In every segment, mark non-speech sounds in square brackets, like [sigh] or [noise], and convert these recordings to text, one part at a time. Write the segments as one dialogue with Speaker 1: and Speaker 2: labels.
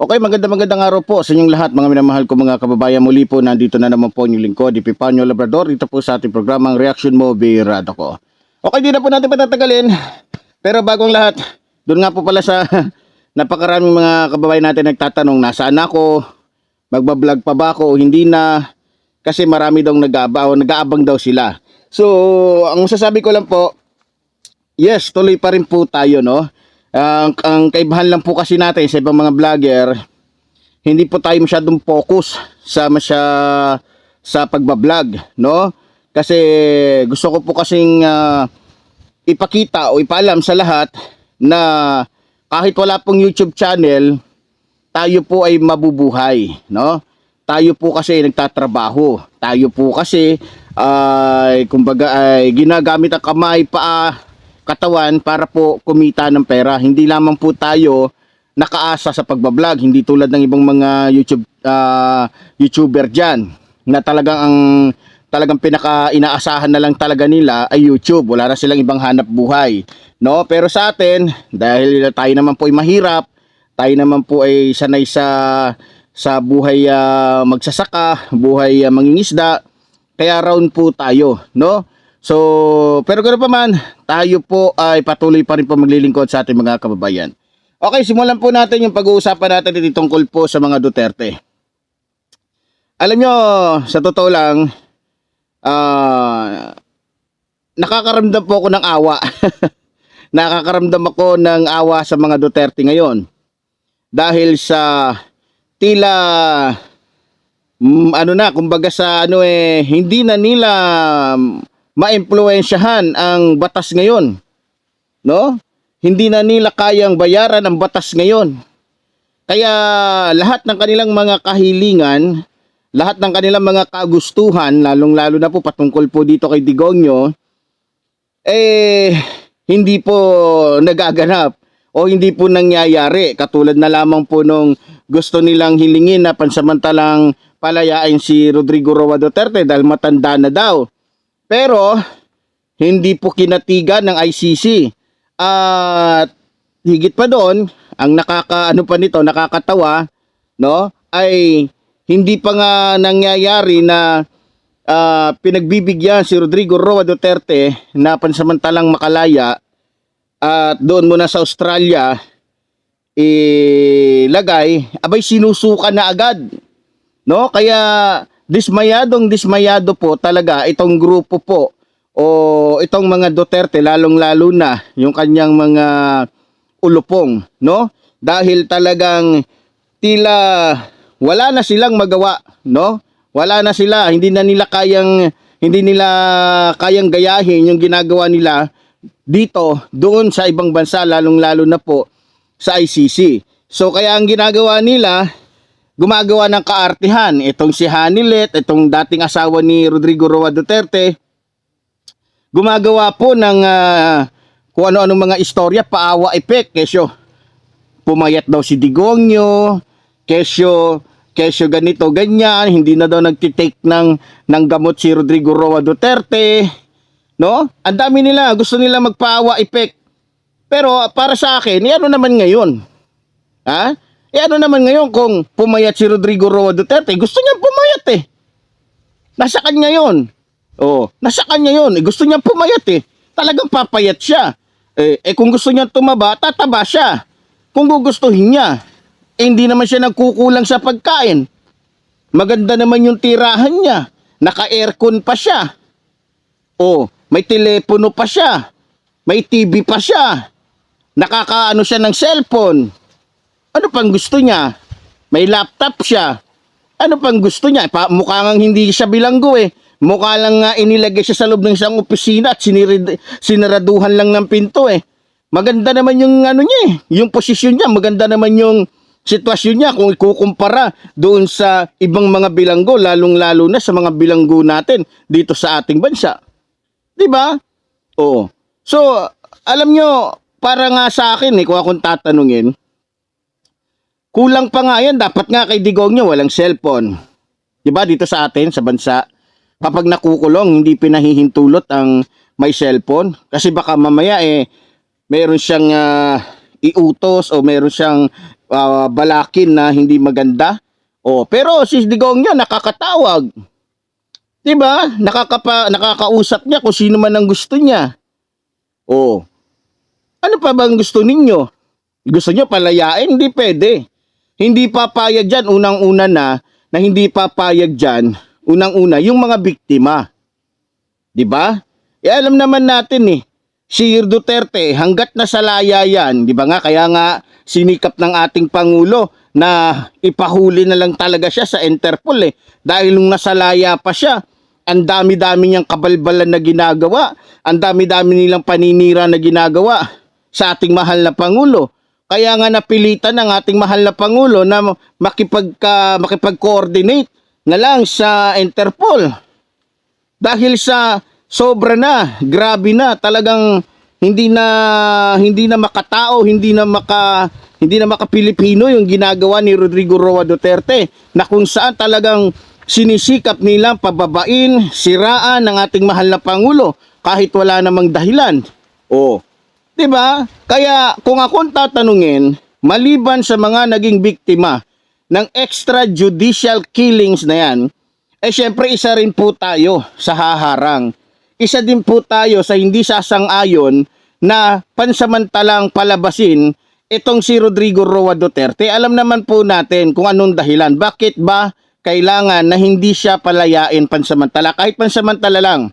Speaker 1: Okay, maganda magandang araw po sa inyong lahat mga minamahal ko mga kababayan. Muli po nandito na naman po yung lingkod, Epipanyo Labrador. Dito po sa ating programang Reaction Mo, Birado ko. Okay, di na po natin patatagalin. Pero bagong lahat, doon nga po pala sa [laughs] napakaraming mga kababayan natin nagtatanong, nasaan ako? Magbablog pa ba ako hindi na? Kasi marami daw nag-aabaw, nag-aabang daw sila. So, ang masasabi ko lang po, yes, tuloy pa rin po tayo, no? Ang, ang kaibahan lang po kasi natin sa ibang mga vlogger, hindi po tayo masyadong focus sa masya sa pagbablog, no? Kasi gusto ko po kasing ah, ipakita o ipaalam sa lahat na kahit wala pong YouTube channel, tayo po ay mabubuhay, no? Tayo po kasi nagtatrabaho. Tayo po kasi ay kumbaga ay ginagamit ang kamay, paa, katawan para po kumita ng pera. Hindi lamang po tayo nakaasa sa pagbablog, hindi tulad ng ibang mga YouTube ah, YouTuber diyan na talagang ang talagang pinaka inaasahan na lang talaga nila ay YouTube. Wala na silang ibang hanap buhay. No? Pero sa atin, dahil tayo naman po ay mahirap, tayo naman po ay sanay sa sa buhay ah, magsasaka, buhay ah, mangingisda, kaya round po tayo, no? So, pero ganoon pa man, tayo po ay patuloy pa rin po maglilingkod sa ating mga kababayan. Okay, simulan po natin yung pag-uusapan natin dito tungkol po sa mga Duterte. Alam nyo, sa totoo lang, ah, nakakaramdam po ako ng awa. [laughs] nakakaramdam ako ng awa sa mga Duterte ngayon. Dahil sa tila mm, ano na, kumbaga sa ano eh, hindi na nila maimpluwensyahan ang batas ngayon. No? Hindi na nila kayang bayaran ang batas ngayon. Kaya lahat ng kanilang mga kahilingan, lahat ng kanilang mga kagustuhan, lalong-lalo na po patungkol po dito kay Digongyo, eh hindi po nagaganap o hindi po nangyayari. Katulad na lamang po nung gusto nilang hilingin na pansamantalang palayain si Rodrigo Roa Duterte dahil matanda na daw. Pero hindi po kinatigan ng ICC. At higit pa doon, ang nakakaano pa nito, nakakatawa, no? Ay hindi pa nga nangyayari na ah, pinagbibigyan si Rodrigo Roa Duterte na pansamantalang makalaya at doon muna sa Australia ilagay, abay sinusuka na agad. No? Kaya dismayadong dismayado po talaga itong grupo po o itong mga Duterte lalong-lalo na yung kanyang mga ulupong, no? Dahil talagang tila wala na silang magawa, no? Wala na sila, hindi na nila kayang hindi nila kayang gayahin yung ginagawa nila dito, doon sa ibang bansa, lalong-lalo na po sa ICC. So kaya ang ginagawa nila, gumagawa ng kaartihan. Itong si Hanilet, itong dating asawa ni Rodrigo Roa Duterte, gumagawa po ng ah, kung ano-anong mga istorya, paawa effect. Kesyo, pumayat daw si Digongyo, kesyo, kesyo ganito, ganyan, hindi na daw nagtitake ng, ng gamot si Rodrigo Roa Duterte, no? Ang dami nila, gusto nila magpaawa effect. Pero para sa akin, eh, ano naman ngayon? Ha? Eh ano naman ngayon kung pumayat si Rodrigo Roa Duterte? Gusto niya pumayat eh. Nasa kanya yun. Oh, nasa kanya yun. Eh, gusto niya pumayat eh. Talagang papayat siya. Eh, eh kung gusto niya tumaba, tataba siya. Kung gugustuhin niya. Eh, hindi naman siya nagkukulang sa pagkain. Maganda naman yung tirahan niya. Naka-aircon pa siya. Oh, may telepono pa siya. May TV pa siya. Nakakaano siya ng cellphone. Ano pang gusto niya? May laptop siya. Ano pang gusto niya? Pa, mukha nga hindi siya bilanggo eh. Mukha lang nga inilagay siya sa loob ng isang opisina at sinirid, sinaraduhan lang ng pinto eh. Maganda naman yung ano niya eh. Yung posisyon niya, maganda naman yung sitwasyon niya kung ikukumpara doon sa ibang mga bilanggo, lalong-lalo na sa mga bilanggo natin dito sa ating bansa. 'Di ba? Oo. So, alam nyo, para nga sa akin eh, kung akong tatanungin, kulang pa nga yan, dapat nga kay Digong nyo, walang cellphone. ba dito sa atin, sa bansa, kapag nakukulong, hindi pinahihintulot ang may cellphone. Kasi baka mamaya eh, meron siyang ah, iutos o meron siyang ah, balakin na hindi maganda. O, pero si Digong niya nakakatawag. 'Di ba? Nakakapa, nakakausap niya kung sino man ang gusto niya. O. Ano pa bang gusto ninyo? Gusto niyo palayain? Hindi pwede. Hindi papayag diyan unang-una na na hindi papayag diyan unang-una yung mga biktima. ba? Eh alam naman natin eh si Duterte hanggat nasa laya yan, 'di ba nga kaya nga sinikap ng ating pangulo na ipahuli na lang talaga siya sa Interpol eh dahil nung nasa laya pa siya ang dami-dami niyang kabalbalan na ginagawa, ang dami-dami nilang paninira na ginagawa sa ating mahal na pangulo. Kaya nga napilitan ng ating mahal na pangulo na makipag-coordinate na lang sa Interpol dahil sa sobra na, grabe na, talagang hindi na hindi na makatao, hindi na maka hindi na maka-Pilipino yung ginagawa ni Rodrigo Roa Duterte na kung saan talagang sinisikap nilang pababain, siraan ng ating mahal na pangulo kahit wala namang dahilan. Oh. 'Di ba? Kaya kung ako tatanungin, maliban sa mga naging biktima ng extrajudicial killings na 'yan, eh syempre isa rin po tayo sa haharang. Isa din po tayo sa hindi sasang-ayon na pansamantalang palabasin itong si Rodrigo Roa Duterte. Alam naman po natin kung anong dahilan. Bakit ba kailangan na hindi siya palayain pansamantala? Kahit pansamantala lang.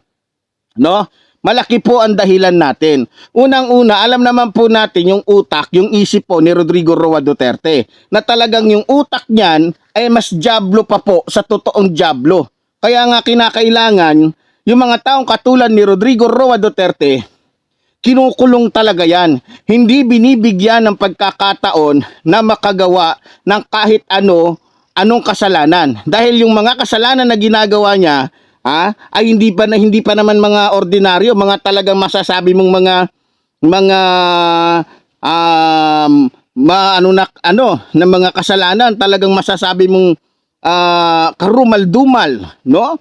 Speaker 1: No? Malaki po ang dahilan natin. Unang-una, alam naman po natin yung utak, yung isip po ni Rodrigo Roa Duterte na talagang yung utak niyan ay mas jablo pa po sa totoong jablo. Kaya nga kinakailangan yung mga taong katulad ni Rodrigo Roa Duterte, kinukulong talaga yan. Hindi binibigyan ng pagkakataon na makagawa ng kahit ano, anong kasalanan. Dahil yung mga kasalanan na ginagawa niya, ha, ay hindi pa na hindi pa naman mga ordinaryo, mga talagang masasabi mong mga mga um ma ano na ano na mga kasalanan talagang masasabi mong ah, karumal-dumal, no?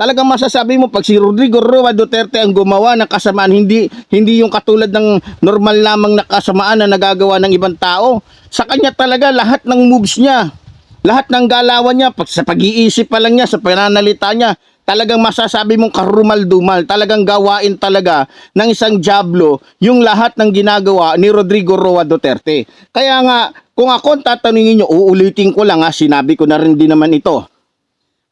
Speaker 1: Talagang masasabi mo pag si Rodrigo Roa Duterte ang gumawa ng kasamaan, hindi hindi yung katulad ng normal lamang na kasamaan na nagagawa ng ibang tao. Sa kanya talaga lahat ng moves niya, lahat ng galawan niya, pag sa pag-iisip pa lang niya, sa pananalita niya, talagang masasabi mong karumal-dumal, talagang gawain talaga ng isang jablo yung lahat ng ginagawa ni Rodrigo Roa Duterte. Kaya nga, kung ako ang tatanungin nyo, uulitin ko lang ha, sinabi ko na rin din naman ito.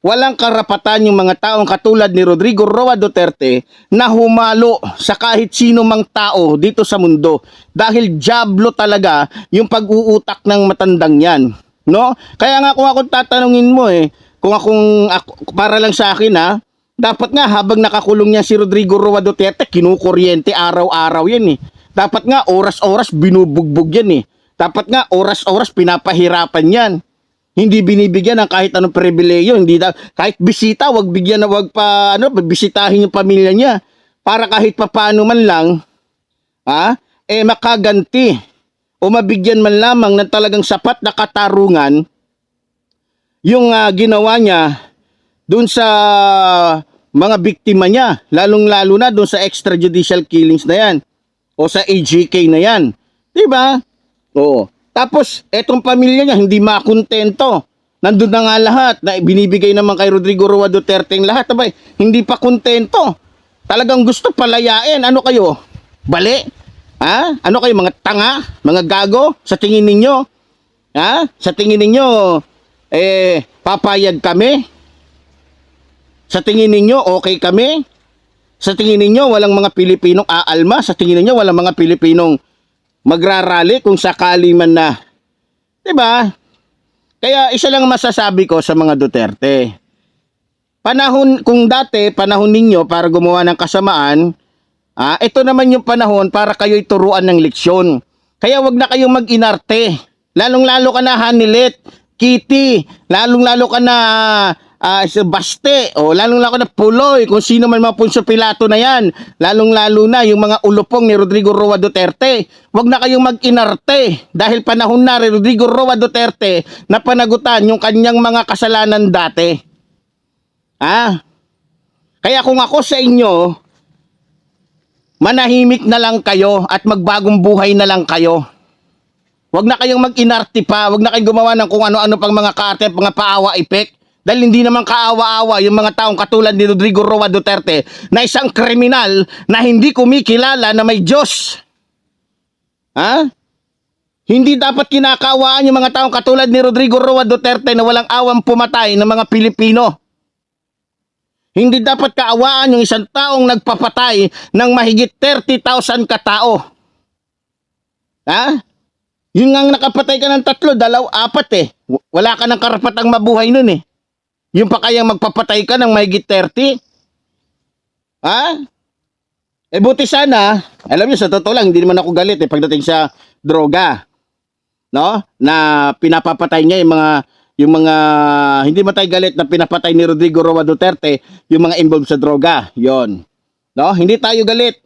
Speaker 1: Walang karapatan yung mga taong katulad ni Rodrigo Roa Duterte na humalo sa kahit sino mang tao dito sa mundo dahil jablo talaga yung pag-uutak ng matandang yan. No? Kaya nga kung ako tatanungin mo eh, kung akong ako, para lang sa akin ha, dapat nga habang nakakulong niya si Rodrigo Roa Duterte, kinukuryente araw-araw yan eh. Dapat nga oras-oras binubugbog yan eh. Dapat nga oras-oras pinapahirapan yan. Hindi binibigyan ng kahit anong pribileyo, hindi da, kahit bisita, wag bigyan na wag pa ano, bisitahin yung pamilya niya para kahit papaano man lang ha, eh makaganti o mabigyan man lamang ng talagang sapat na katarungan yung ah, ginawa niya doon sa mga biktima niya, lalong-lalo na doon sa extrajudicial killings na yan o sa AJK na yan. 'Di ba? Oo. Tapos etong pamilya niya hindi makontento. Nandun na nga lahat na binibigay naman kay Rodrigo Roa Duterte ang lahat. Abay, hindi pa kontento. Talagang gusto palayain. Ano kayo? Bali? Ha? Ano kayo mga tanga? Mga gago? Sa tingin ninyo? Ha? Sa tingin ninyo, eh, papayag kami? Sa tingin ninyo, okay kami? Sa tingin ninyo, walang mga Pilipinong aalma? Sa tingin ninyo, walang mga Pilipinong magrarally kung sakali man na. ba? Kaya isa lang masasabi ko sa mga Duterte. Panahon kung dati panahon ninyo para gumawa ng kasamaan, ah, ito naman yung panahon para kayo turuan ng leksyon. Kaya wag na kayong mag-inarte. Lalong-lalo ka na Hanilet, Kitty, lalong-lalo ka na sa Baste, o lalong-lalo ka na Puloy, kung sino man mga Punso Pilato na yan, lalong-lalo na yung mga ulupong ni Rodrigo Roa Duterte. Wag na kayong mag-inarte dahil panahon na rin Rodrigo Roa Duterte na panagutan yung kanyang mga kasalanan dati. Ha? Kaya kung ako sa inyo, manahimik na lang kayo at magbagong buhay na lang kayo. Huwag na kayong mag-inarte pa, huwag na kayong gumawa ng kung ano-ano pang mga kate, mga paawa effect. Dahil hindi naman kaawa-awa yung mga taong katulad ni Rodrigo Roa Duterte na isang kriminal na hindi kumikilala na may Diyos. Ha? Hindi dapat kinakawaan yung mga taong katulad ni Rodrigo Roa Duterte na walang awang pumatay ng mga Pilipino. Hindi dapat kaawaan yung isang taong nagpapatay ng mahigit 30,000 katao. Ha? Yun nga nakapatay ka ng tatlo, dalaw, apat eh. Wala ka ng karapatang mabuhay nun eh. Yung pa kayang magpapatay ka ng mahigit 30? Ha? Eh buti sana, alam niyo sa totoo lang, hindi naman ako galit eh pagdating sa droga. No? Na pinapapatay niya yung mga yung mga hindi man tayo galit na pinapatay ni Rodrigo Roa Duterte yung mga involved sa droga. Yon. No? Hindi tayo galit.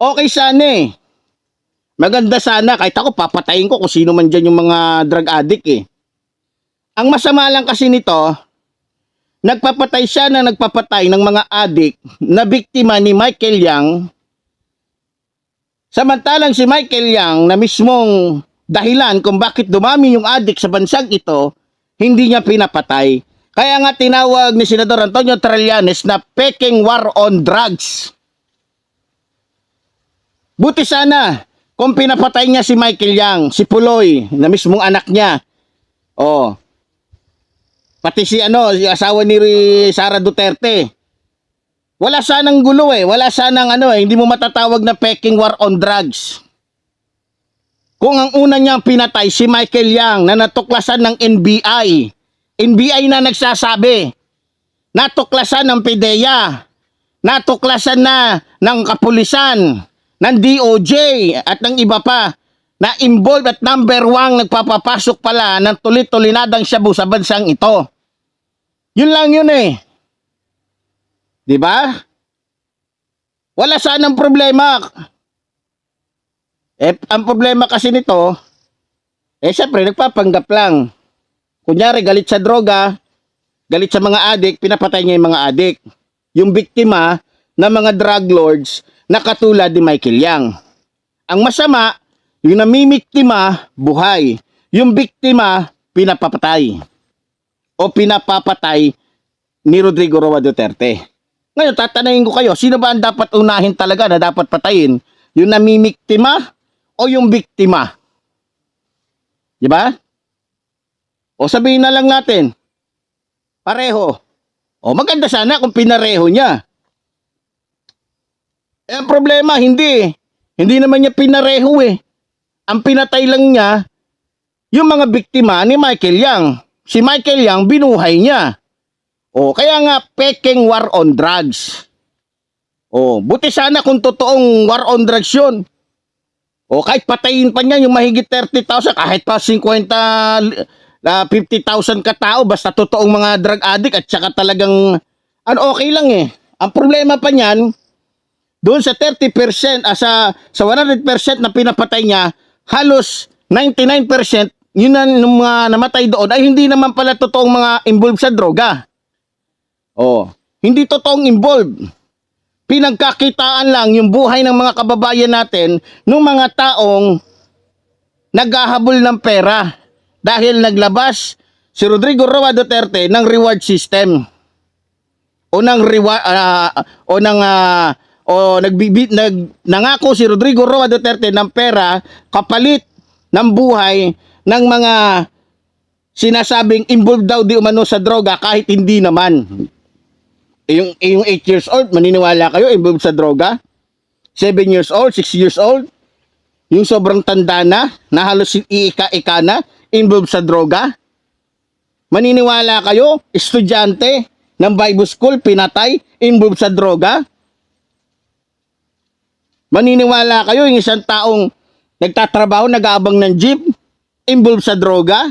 Speaker 1: Okay sana eh. Maganda sana kahit ako papatayin ko kung sino man dyan yung mga drug addict eh. Ang masama lang kasi nito, nagpapatay siya na nagpapatay ng mga addict na biktima ni Michael Yang. Samantalang si Michael Yang na mismong dahilan kung bakit dumami yung addict sa bansang ito, hindi niya pinapatay. Kaya nga tinawag ni Senador Antonio Trillanes na peking war on drugs. Buti sana kung pinapatay niya si Michael Yang, si Puloy, na mismong anak niya. Oh. Pati si ano, si asawa ni Sara Duterte. Wala sanang gulo eh. Wala sanang ano eh. Hindi mo matatawag na peking war on drugs. Kung ang una niyang pinatay si Michael Yang na natuklasan ng NBI. NBI na nagsasabi. Natuklasan ng PIDEA. Natuklasan na ng kapulisan, ng DOJ at ng iba pa na involved at number one nagpapapasok pala ng tulit-tulinadang shabu sa bansang ito. Yun lang yun eh. Di ba? Wala sanang problema. Eh, ang problema kasi nito, eh syempre, nagpapanggap lang. Kunyari, galit sa droga, galit sa mga adik, pinapatay niya yung mga adik. Yung biktima ng mga drug lords na katulad ni Michael Yang. Ang masama, yung namimiktima, buhay. Yung biktima, pinapapatay. O pinapapatay ni Rodrigo Roa Duterte. Ngayon, tatanayin ko kayo, sino ba ang dapat unahin talaga na dapat patayin? Yung namimiktima o yung biktima? Di ba? O sabihin na lang natin, pareho. O maganda sana kung pinareho niya. Eh, ang problema, hindi. Hindi naman niya pinareho eh. Ang pinatay lang niya, yung mga biktima ni Michael Yang. Si Michael Yang, binuhay niya. O, kaya nga, peking war on drugs. O, buti sana kung totoong war on drugs yun. O, kahit patayin pa niya yung mahigit 30,000, kahit pa 50, na 50,000 katao, basta totoong mga drug addict at saka talagang, ano, okay lang eh. Ang problema pa niyan, doon sa 30%, ah, sa, sa 100% na pinapatay niya, halos 99%, yun na mga namatay doon, ay hindi naman pala totoong mga involved sa droga. Oh, hindi totoong involved. Pinagkakitaan lang yung buhay ng mga kababayan natin ng mga taong naghahabol ng pera dahil naglabas si Rodrigo Roa Duterte ng reward system o ng reward o ng ah, o nagbibi, nag nangako si Rodrigo Roa Duterte ng pera kapalit ng buhay ng mga sinasabing involved daw di umano sa droga kahit hindi naman. Yung, yung 8 years old, maniniwala kayo, involved sa droga? 7 years old, 6 years old? Yung sobrang tanda na, na halos iika-ika na, involved sa droga? Maniniwala kayo, estudyante ng Bible School, pinatay, involved sa droga? Maniniwala kayo, yung isang taong nagtatrabaho, nag-aabang ng jeep, involved sa droga?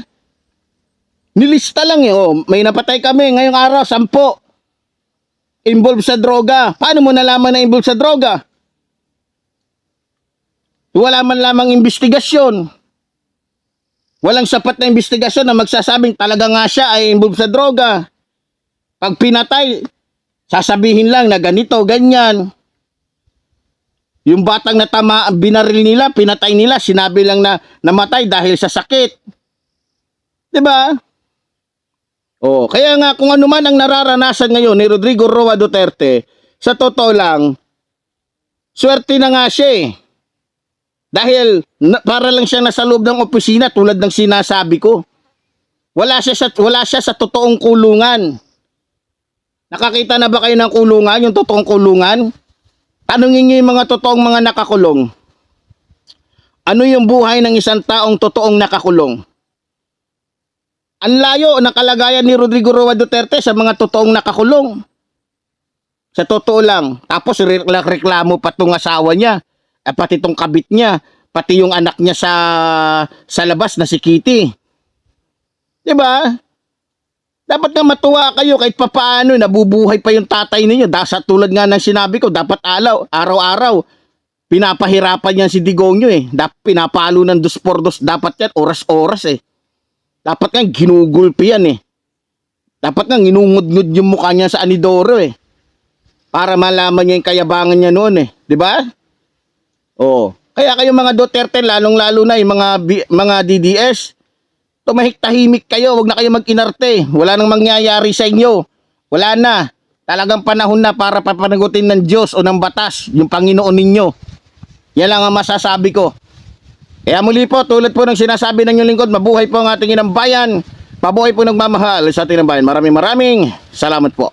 Speaker 1: Nilista lang eh, oh, may napatay kami ngayong araw, sampo involved sa droga. Paano mo nalaman na involved sa droga? Wala man lamang investigasyon. Walang sapat na investigasyon na magsasabing talaga nga siya ay involved sa droga. Pag pinatay, sasabihin lang na ganito, ganyan. Yung batang natama, binaril nila, pinatay nila, sinabi lang na namatay dahil sa sakit. 'Di ba? Oh, kaya nga kung ano man ang nararanasan ngayon ni Rodrigo Roa Duterte, sa totoo lang, swerte na nga siya eh. Dahil na, para lang siya nasa loob ng opisina tulad ng sinasabi ko. Wala siya sa wala siya sa totoong kulungan. Nakakita na ba kayo ng kulungan, yung totoong kulungan? Tanungin niyo yung mga totoong mga nakakulong. Ano yung buhay ng isang taong totoong nakakulong? Ang layo ng kalagayan ni Rodrigo Roa Duterte sa mga totoong nakakulong. Sa totoo lang. Tapos re- reklamo pa tong asawa niya. Eh, pati tong kabit niya. Pati yung anak niya sa sa labas na si Kitty. 'Di ba? Dapat nga matuwa kayo kahit papaano nabubuhay pa yung tatay ninyo. Dasa tulad nga ng sinabi ko, dapat alaw, araw-araw. Pinapahirapan yan si Digongyo eh. Dap, pinapalo ng dos por dos. Dapat yan, oras-oras eh. Dapat nga ginugulpi yan eh. Dapat nga ginungud-ngud yung mukha niya sa anidoro eh. Para malaman niya yung kayabangan niya noon eh. Ba? Oo. Kaya kayo mga Duterte, lalong-lalo na yung mga, mga DDS, tumahik-tahimik kayo, wag na kayo mag-inarte. Wala nang mangyayari sa inyo. Wala na. Talagang panahon na para papanagutin ng Diyos o ng batas, yung Panginoon ninyo. Yan lang ang masasabi ko. Kaya muli po, tulad po ng sinasabi ng inyong lingkod, mabuhay po ang ating inang bayan. Pabuhay po nagmamahal sa ating bayan. Maraming maraming salamat po.